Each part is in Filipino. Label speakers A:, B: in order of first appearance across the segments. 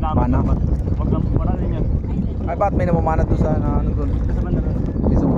A: lang. Mana.
B: Wag lang marami yan.
A: Ay, bakit may namamana doon sa na, ano doon?
B: Kasi banda rin.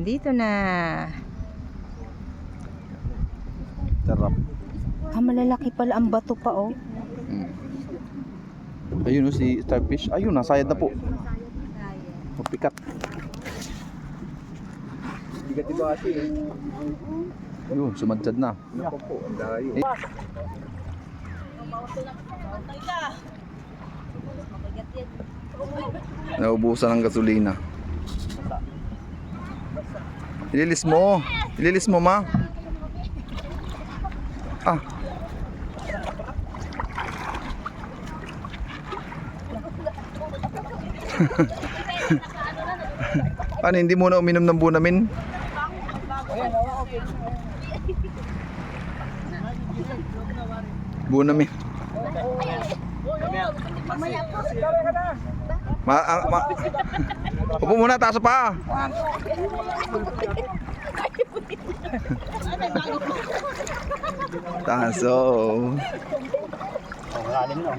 C: Nandito na.
A: Sarap.
C: Ah, malalaki pala ang bato pa oh.
A: Mm. Ayun o si starfish. Ayun, nasayad na po. Mapikat.
B: Bigat iba kasi eh.
A: Ayun, sumadsad na.
B: Ako po, ang layo.
A: Eh. Naubusan ng gasolina. Ililis mo. Ililis mo, ma. Ah. Paano hindi mo na uminom ng bunamin? Bunamin. Ma, ah, ma, Upo muna, taas pa. Taso.
B: Oh, malalim no.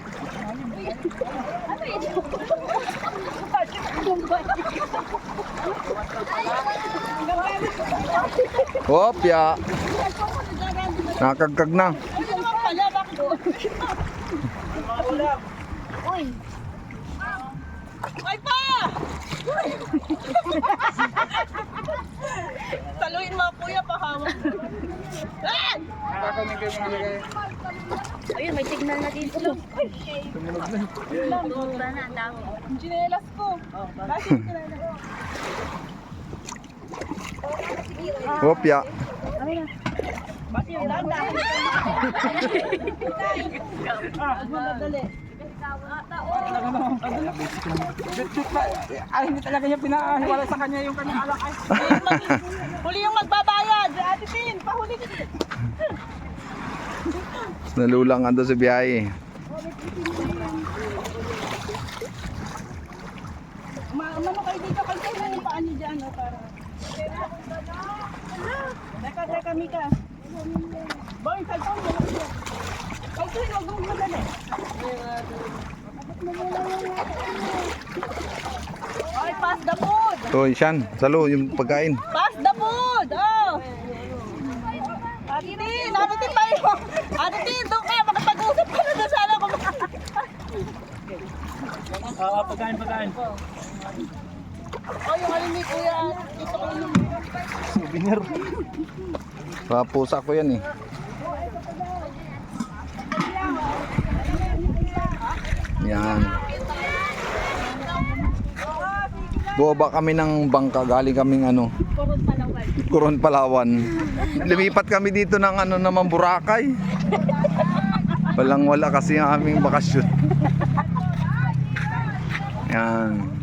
A: Hopya. Nakagkag na.
D: Taluin mo kuya pahawak.
E: Ayun, may signal na dito. Tumunog na. Tumunog na, ang dami.
D: Ang Chinelas ko. Bakit chinelas?
A: Hopya.
D: Bakit yung landa? Ah, madali.
B: Ay, hindi talaga niya pinahiwala sa kanya yung kanyang alak. Ay,
D: Huli yung magbabayad. Ate Tin, pahuli ka.
A: Nalulang ando sa biyahe.
D: Ma mano kayo dito kayo kayo yung paan niyo dyan. Para. Teka, teka, Mika. Boy, kalpon mo. Ay, pass the food.
A: So, siyan. Salo, yung pagkain.
D: Pass the food! Oh! Ate Tin! Ate Tin tayo! Ate Tin! Doon ka! Makapag-usap ka na doon sana kung
B: ah, pagkain, pagkain.
D: Oh, yung alin ni Kuya. Dito ko yung...
B: Souvenir.
A: Papusa ko yan eh. Yan. Buwaba kami ng bangka. Galing kaming ano. Coron Palawan. Lumipat kami dito ng ano naman Boracay. Walang wala kasi ang aming bakasyon. Yan.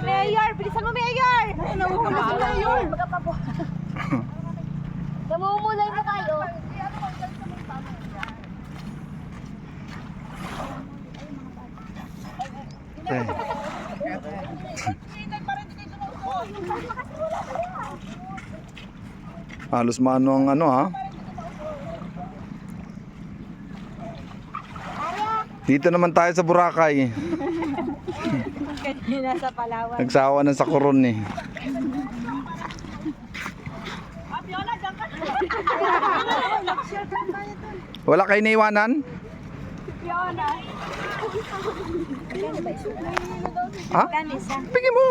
E: Mayor! Bilisan mo, Mayor!
D: Namuhula si Mayor!
E: Namumulay na tayo.
A: Eh. Halos mano ang ano ha. Dito naman tayo sa Boracay.
D: Kanina sa Palawan.
A: Nagsawa na sa koron eh. Wala kayo naiwanan?
D: Fiona.
A: Ha? Bigyan mo.